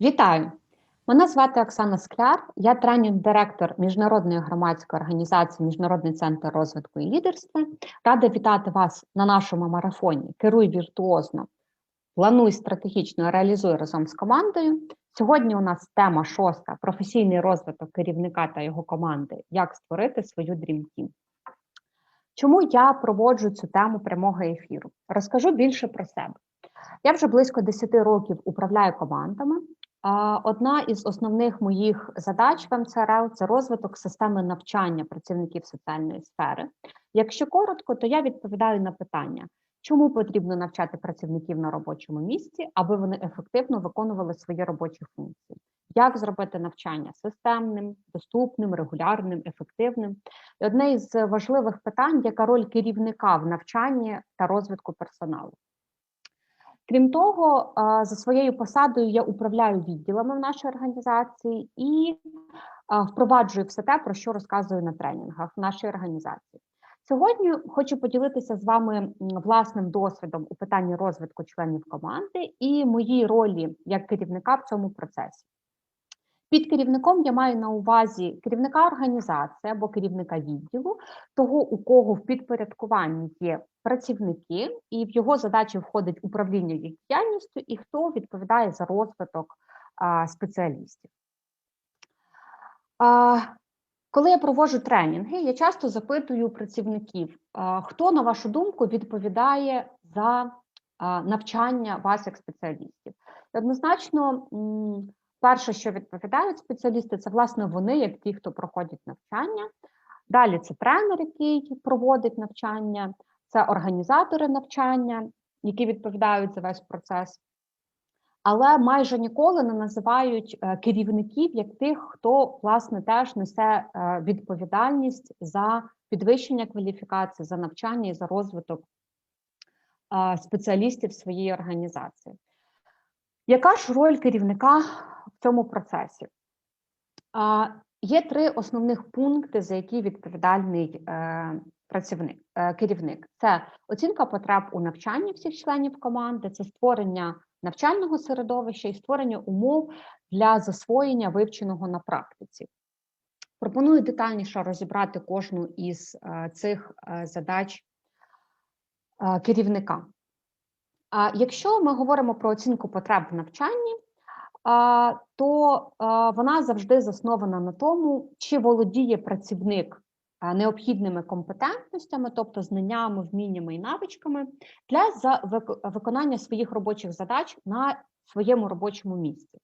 Вітаю! Мене звати Оксана Скляр, я тренінг-директор міжнародної громадської організації Міжнародний центр розвитку і лідерства. Рада вітати вас на нашому марафоні Керуй віртуозно, плануй стратегічно, реалізуй разом з командою. Сьогодні у нас тема шоста: професійний розвиток керівника та його команди. Як створити свою Dream Team. Чому я проводжу цю тему прямого ефіру? Розкажу більше про себе. Я вже близько 10 років управляю командами. Одна із основних моїх задач в МЦРЛ це розвиток системи навчання працівників соціальної сфери. Якщо коротко, то я відповідаю на питання, чому потрібно навчати працівників на робочому місці, аби вони ефективно виконували свої робочі функції. Як зробити навчання системним, доступним, регулярним, ефективним? І одне із важливих питань, яка роль керівника в навчанні та розвитку персоналу. Крім того, за своєю посадою я управляю відділами в нашій організації і впроваджую все те, про що розказую на тренінгах в нашій організації. Сьогодні хочу поділитися з вами власним досвідом у питанні розвитку членів команди і моїй ролі як керівника в цьому процесі. Під керівником я маю на увазі керівника організації або керівника відділу, того, у кого в підпорядкуванні є працівники, і в його задачі входить управління їх діяльністю, і хто відповідає за розвиток а, спеціалістів. А, коли я проводжу тренінги, я часто запитую працівників, а, хто, на вашу думку, відповідає за а, навчання вас як спеціалістів. Однозначно, перше, що відповідають спеціалісти, це власне вони, як ті, хто проходять навчання. Далі це тренер, який проводить навчання, це організатори навчання, які відповідають за весь процес. Але майже ніколи не називають е, керівників як тих, хто власне теж несе е, відповідальність за підвищення кваліфікації, за навчання і за розвиток е, спеціалістів своєї організації. Яка ж роль керівника в цьому процесі? Є три основних пункти, за які відповідальний працівник, е, керівник це оцінка потреб у навчанні всіх членів команди, це створення навчального середовища і створення умов для засвоєння вивченого на практиці. Пропоную детальніше розібрати кожну із е, цих е, задач керівника. Якщо ми говоримо про оцінку потреб в навчанні, то вона завжди заснована на тому, чи володіє працівник необхідними компетентностями, тобто знаннями, вміннями і навичками для виконання своїх робочих задач на своєму робочому місці.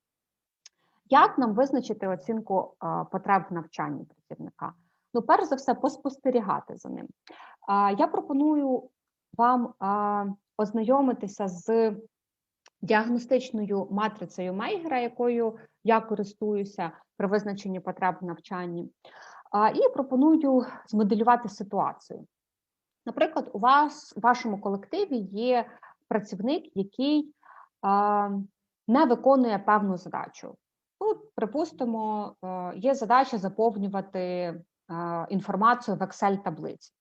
Як нам визначити оцінку потреб в навчанні працівника? Ну, перш за все, поспостерігати за ним. Я пропоную вам ознайомитися з діагностичною матрицею Мейгера, якою я користуюся при визначенні потреб в навчанні. І пропоную змоделювати ситуацію. Наприклад, у вас у вашому колективі є працівник, який не виконує певну задачу. Ну, Припустимо, е, є задача заповнювати інформацію в Excel-таблиці.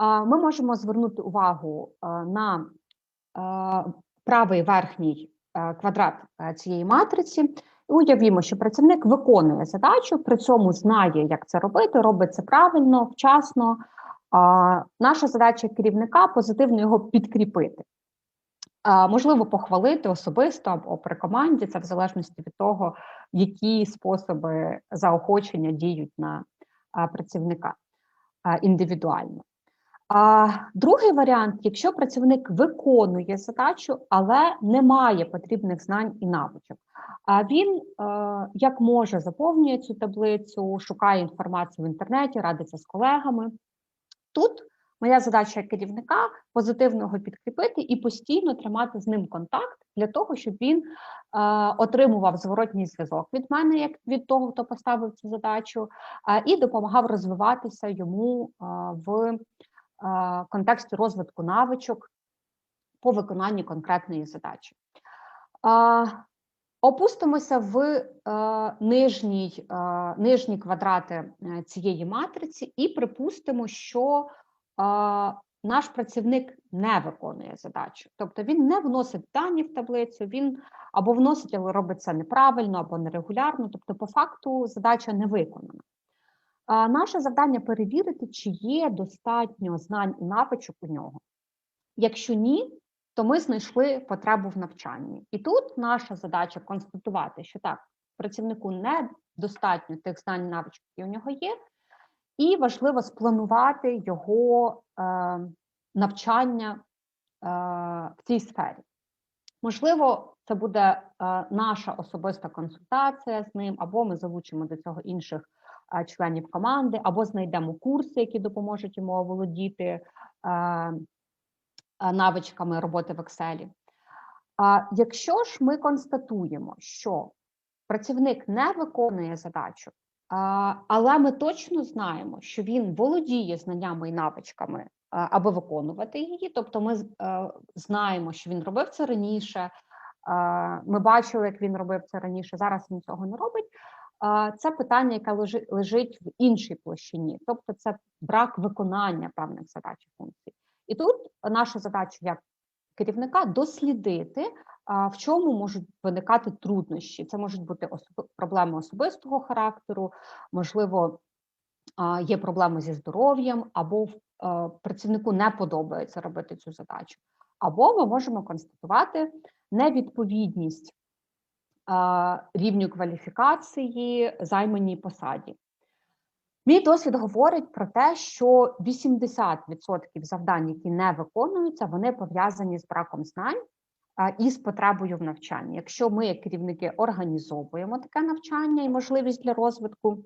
Ми можемо звернути увагу на правий верхній е, квадрат е, цієї матриці. Уявімо, що працівник виконує задачу, при цьому знає, як це робити, робить це правильно, вчасно. А, Наша задача керівника позитивно його підкріпити. А, Можливо, похвалити особисто або при команді, це в залежності від того, які способи заохочення діють на працівника індивідуально. А другий варіант, якщо працівник виконує задачу, але не має потрібних знань і навичок. А він е, як може заповнює цю таблицю, шукає інформацію в інтернеті, радиться з колегами. Тут моя задача керівника позитивно його підкріпити і постійно тримати з ним контакт для того, щоб він е, отримував зворотній зв'язок від мене, як від того, хто поставив цю задачу, е, і допомагав розвиватися йому е, контексті розвитку навичок по виконанні конкретної задачі. Опустимося в е, нижній, е, нижні квадрати е, цієї матриці і припустимо, що наш працівник не виконує задачу, тобто він не вносить дані в таблицю, він або вносить, але робить це неправильно, або нерегулярно, тобто, по факту, задача не виконана. Наше завдання перевірити, чи є достатньо знань і навичок у нього. Якщо ні, то ми знайшли потребу в навчанні. І тут наша задача констатувати, що так, працівнику недостатньо тих знань і навичок, які у нього є, і важливо спланувати його е, навчання е, в цій сфері. Можливо, це буде е, наша особиста консультація з ним, або ми залучимо до цього інших членів команди, або знайдемо курси, які допоможуть йому оволодіти е, навичками роботи в Excel. Якщо ж ми констатуємо, що працівник не виконує задачу, але ми точно знаємо, що він володіє знаннями і навичками, аби виконувати її. Тобто, ми знаємо, що він робив це раніше. Ми бачили, як він робив це раніше. Зараз він цього не робить. Це питання, яке лежить в іншій площині, тобто це брак виконання певних задач і функцій. І тут наша задача як керівника дослідити, в чому можуть виникати труднощі. Це можуть бути проблеми особистого характеру, можливо, є проблеми зі здоров'ям, або працівнику не подобається робити цю задачу. Або ми можемо констатувати невідповідність рівню кваліфікації займаній посаді. Мій досвід говорить про те, що 80% завдань, які не виконуються, вони пов'язані з браком знань і з потребою в навчанні. Якщо ми, як керівники, організовуємо таке навчання і можливість для розвитку,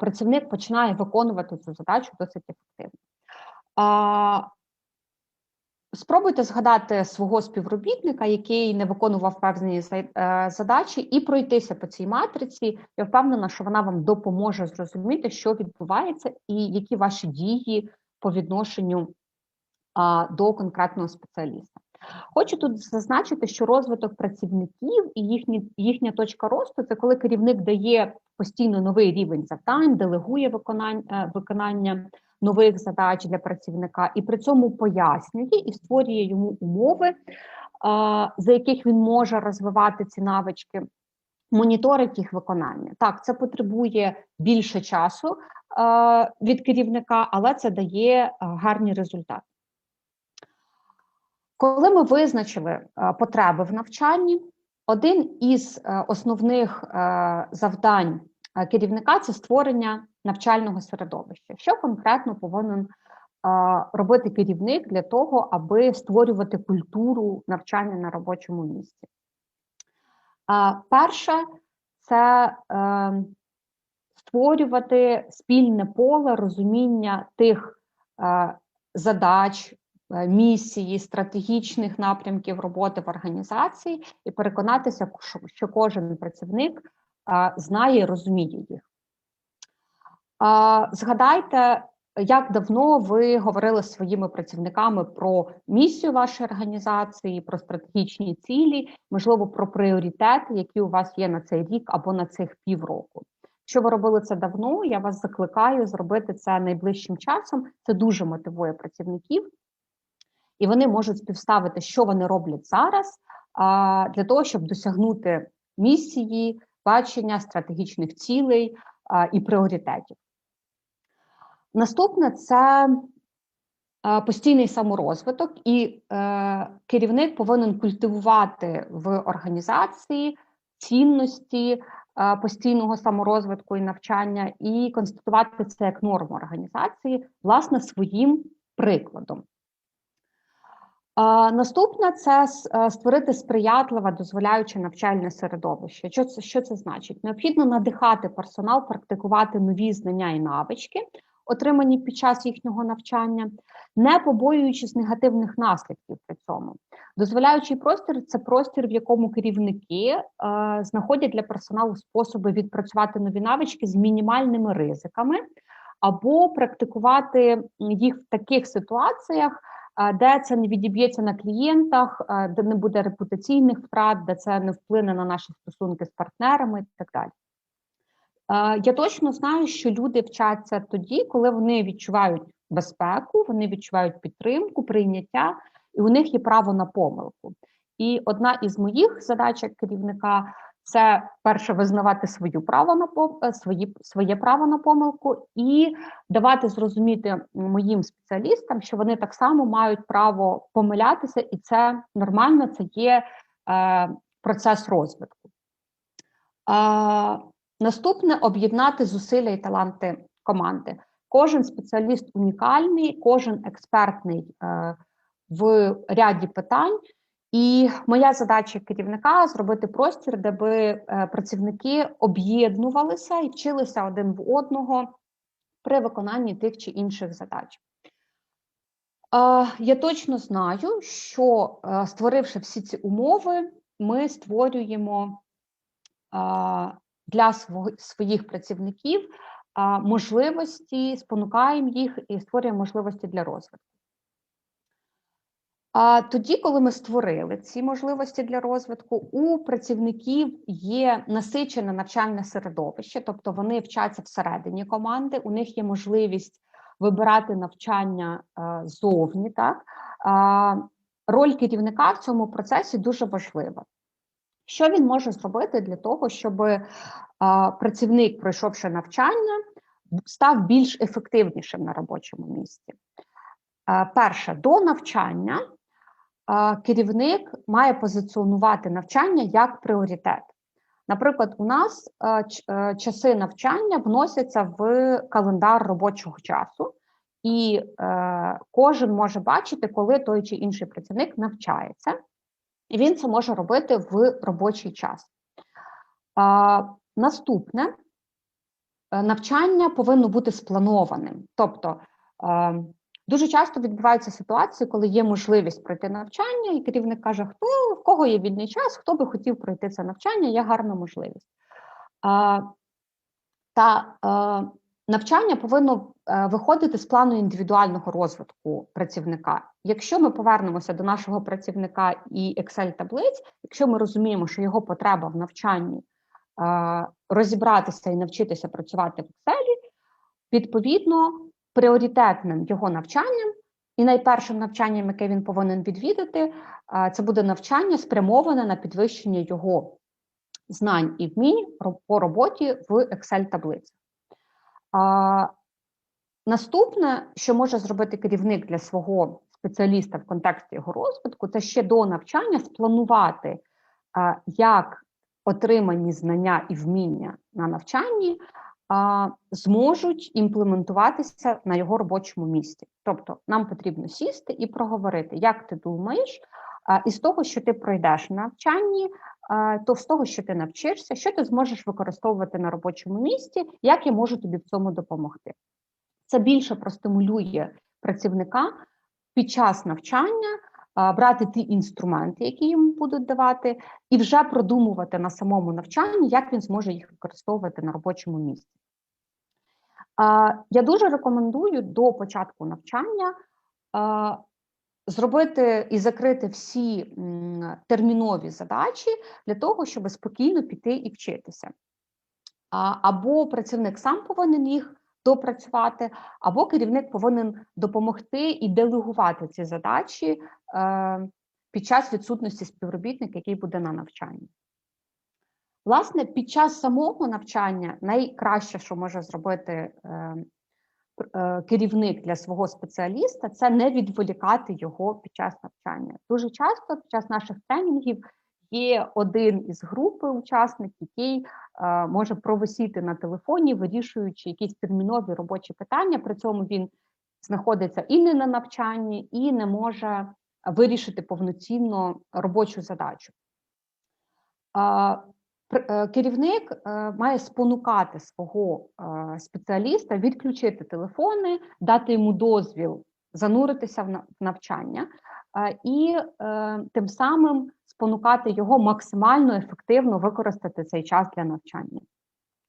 працівник починає виконувати цю задачу досить ефективно. Спробуйте згадати свого співробітника, який не виконував певні е, задачі, і пройтися по цій матриці. Я впевнена, що вона вам допоможе зрозуміти, що відбувається, і які ваші дії по відношенню до конкретного спеціаліста. Хочу тут зазначити, що розвиток працівників і їхні, їхня точка росту це коли керівник дає постійно новий рівень завдань, делегує виконання е, виконання нових задач для працівника, і при цьому пояснює і створює йому умови, за яких він може розвивати ці навички. Моніторить їх виконання. Так, це потребує більше часу від керівника, але це дає е, гарні результати. Коли ми визначили е, потреби в навчанні, один із е, основних завдань керівника це створення навчального середовища. Що конкретно повинен робити керівник для того, аби створювати культуру навчання на робочому місці? Перше, це е, створювати спільне поле розуміння тих е, задач, е, місії, стратегічних напрямків роботи в організації і переконатися, що кожен працівник знає і розуміє їх. Згадайте, як давно ви говорили своїми працівниками про місію вашої організації, про стратегічні цілі, можливо, про пріоритети, які у вас є на цей рік або на цих півроку. Якщо ви робили це давно, я вас закликаю зробити це найближчим часом. Це дуже мотивує працівників, і вони можуть співставити, що вони роблять зараз, для того, щоб досягнути місії, бачення стратегічних цілей і пріоритетів. Наступне це е, постійний саморозвиток, і е, керівник повинен культивувати в організації цінності е, постійного саморозвитку і навчання, і констатувати це як норму організації, власне, своїм прикладом. Наступне це створити сприятливе, дозволяюче навчальне середовище. Що це що це значить? Необхідно надихати персонал, практикувати нові знання і навички, отримані під час їхнього навчання, не побоюючись негативних наслідків при цьому. Дозволяючий простір це простір, в якому керівники е, знаходять для персоналу способи відпрацювати нові навички з мінімальними ризиками, або практикувати їх в таких ситуаціях. Е, де це не відіб'ється на клієнтах, е, де не буде репутаційних втрат, де це не вплине на наші стосунки з партнерами і так далі. Я точно знаю, що люди вчаться тоді, коли вони відчувають безпеку, вони відчувають підтримку, прийняття, і у них є право на помилку. І одна із моїх задач як керівника це перше визнавати свою право на пом- свої, своє право на помилку і давати зрозуміти моїм спеціалістам, що вони так само мають право помилятися, і це нормально, це є е, процес розвитку. Е, наступне об'єднати зусилля і таланти команди. Кожен спеціаліст унікальний, кожен експертний е, в ряді питань. І моя задача керівника зробити простір, де би е, працівники об'єднувалися і вчилися один в одного при виконанні тих чи інших задач. Е, Я точно знаю, що створивши всі ці умови, ми створюємо для своїх працівників можливості, спонукаємо їх і створюємо можливості для розвитку. А тоді, коли ми створили ці можливості для розвитку, у працівників є насичене навчальне середовище, тобто вони вчаться всередині команди, у них є можливість вибирати навчання е, зовні. Так роль керівника в цьому процесі дуже важлива. Що він може зробити для того, щоб а, працівник, пройшовши навчання, став більш ефективнішим на робочому місці? Е, Перше, до навчання е, керівник має позиціонувати навчання як пріоритет. Наприклад, у нас е, е, часи навчання вносяться в календар робочого часу, і е, кожен може бачити, коли той чи інший працівник навчається, і він це може робити в робочий час. Е, наступне е, навчання повинно бути спланованим. Тобто е, дуже часто відбуваються ситуації, коли є можливість пройти навчання, і керівник каже, хто в кого є вільний час, хто би хотів пройти це навчання, є гарна можливість. Е, та е, навчання повинно е, виходити з плану індивідуального розвитку працівника. Якщо ми повернемося до нашого працівника і Excel-таблиць, якщо ми розуміємо, що його потреба в навчанні е, розібратися і навчитися працювати в Excel, відповідно, пріоритетним його навчанням і найпершим навчанням, яке він повинен відвідати, е, це буде навчання спрямоване на підвищення його знань і вмінь по роботі в Excel-таблицях. Наступне, що може зробити керівник для свого спеціаліста в контексті його розвитку, це ще до навчання спланувати, як отримані знання і вміння на навчанні зможуть імплементуватися на його робочому місці. Тобто, нам потрібно сісти і проговорити, як ти думаєш, із того, що ти пройдеш на навчанні, то з того, що ти навчишся, що ти зможеш використовувати на робочому місці, як я можу тобі в цьому допомогти. Це більше простимулює працівника під час навчання брати ті інструменти, які йому будуть давати, і вже продумувати на самому навчанні, як він зможе їх використовувати на робочому місці. Я дуже рекомендую до початку навчання зробити і закрити всі термінові задачі для того, щоб спокійно піти і вчитися. Або працівник сам повинен їх допрацювати, або керівник повинен допомогти і делегувати ці задачі е, під час відсутності співробітника, який буде на навчанні. Власне, під час самого навчання найкраще, що може зробити е, керівник для свого спеціаліста, це не відволікати його під час навчання. Дуже часто під час наших тренінгів є один із групи учасників, який е, може провисіти на телефоні, вирішуючи якісь термінові робочі питання. При цьому він знаходиться і не на навчанні, і не може вирішити повноцінно робочу задачу. Е, Керівник е, має спонукати свого е, спеціаліста відключити телефони, дати йому дозвіл зануритися в навчання і тим самим спонукати його максимально ефективно використати цей час для навчання.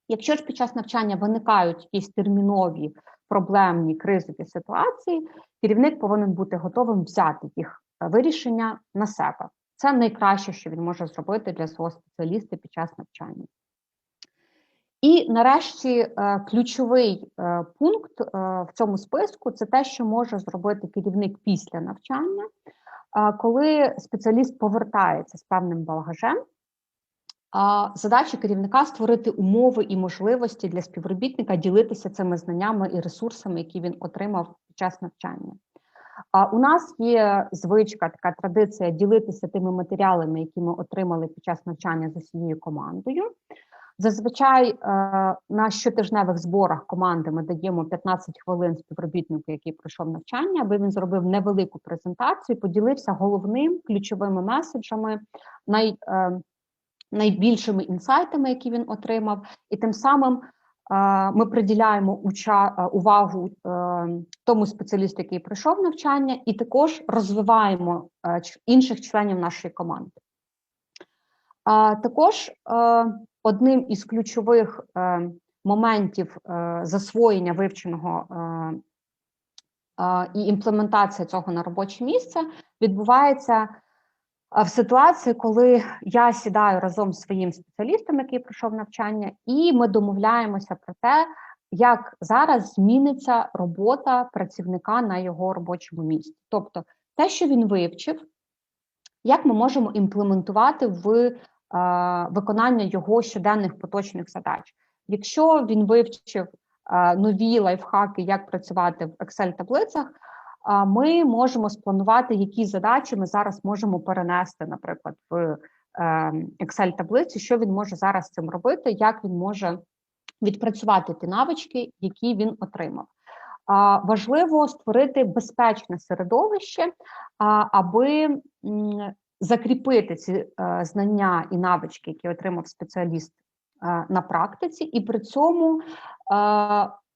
Якщо ж під час навчання виникають якісь термінові проблемні кризові ситуації, керівник повинен бути готовим взяти їх вирішення на себе. Це найкраще, що він може зробити для свого спеціаліста під час навчання. І нарешті е, ключовий е, пункт е, в цьому списку це те, що може зробити керівник після навчання, коли спеціаліст повертається з певним багажем. Задача керівника створити умови і можливості для співробітника ділитися цими знаннями і ресурсами, які він отримав під час навчання. А у нас є звичка, така традиція ділитися тими матеріалами, які ми отримали під час навчання з усією командою. Зазвичай е, на щотижневих зборах команди ми даємо 15 хвилин співробітнику, який пройшов навчання, аби він зробив невелику презентацію, поділився головним ключовими меседжами, най, е, найбільшими інсайтами, які він отримав, і тим самим ми приділяємо е, увагу е, тому спеціалісту, який пройшов навчання, і також розвиваємо е, інших членів нашої команди. Також одним із ключових моментів засвоєння вивченого і імплементація цього на робоче місце відбувається в ситуації, коли я сідаю разом з своїм спеціалістом, який пройшов навчання, і ми домовляємося про те, як зараз зміниться робота працівника на його робочому місці. Тобто, те, що він вивчив, як ми можемо імплементувати в е, виконання його щоденних поточних задач. Якщо він вивчив е, нові лайфхаки, як працювати в Excel-таблицях, е, ми можемо спланувати, які задачі ми зараз можемо перенести, наприклад, в е, Excel-таблиці, що він може зараз цим робити, як він може відпрацювати ті навички, які він отримав. Важливо створити безпечне середовище, аби закріпити ці е, знання і навички, які отримав спеціаліст е, на практиці, і при цьому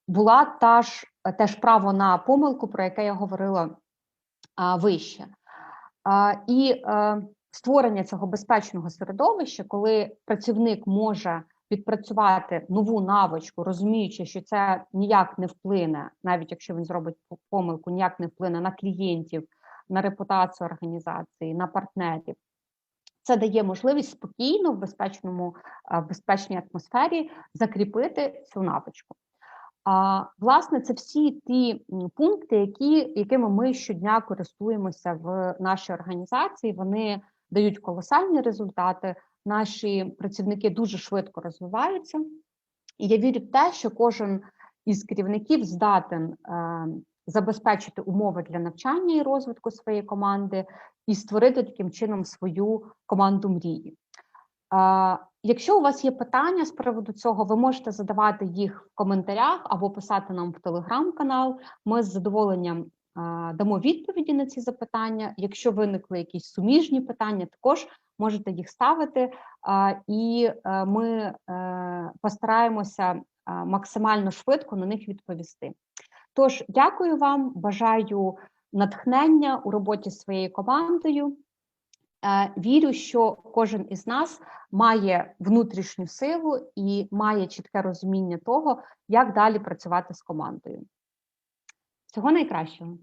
була та ж теж право на помилку, про яке я говорила е, вище. Е, і е, створення цього безпечного середовища, коли працівник може відпрацювати нову навичку, розуміючи, що це ніяк не вплине, навіть якщо він зробить помилку, ніяк не вплине на клієнтів, на репутацію організації, на партнерів. Це дає можливість спокійно в безпечному, е, в безпечній атмосфері закріпити цю навичку. Власне, це всі ті пункти, які, якими ми щодня користуємося в нашій організації. Вони дають колосальні результати. Наші працівники дуже швидко розвиваються. І я вірю в те, що кожен із керівників здатен е, забезпечити умови для навчання і розвитку своєї команди і створити таким чином свою команду мрії. Якщо у вас є питання з приводу цього, ви можете задавати їх в коментарях або писати нам в телеграм-канал. Ми з задоволенням дамо відповіді на ці запитання. Якщо виникли якісь суміжні питання, також можете їх ставити, і е, ми е, постараємося максимально швидко на них відповісти. Тож, дякую вам, бажаю натхнення у роботі з своєю командою. Е, Вірю, що кожен із нас має внутрішню силу і має чітке розуміння того, як далі працювати з командою. Всього найкращого.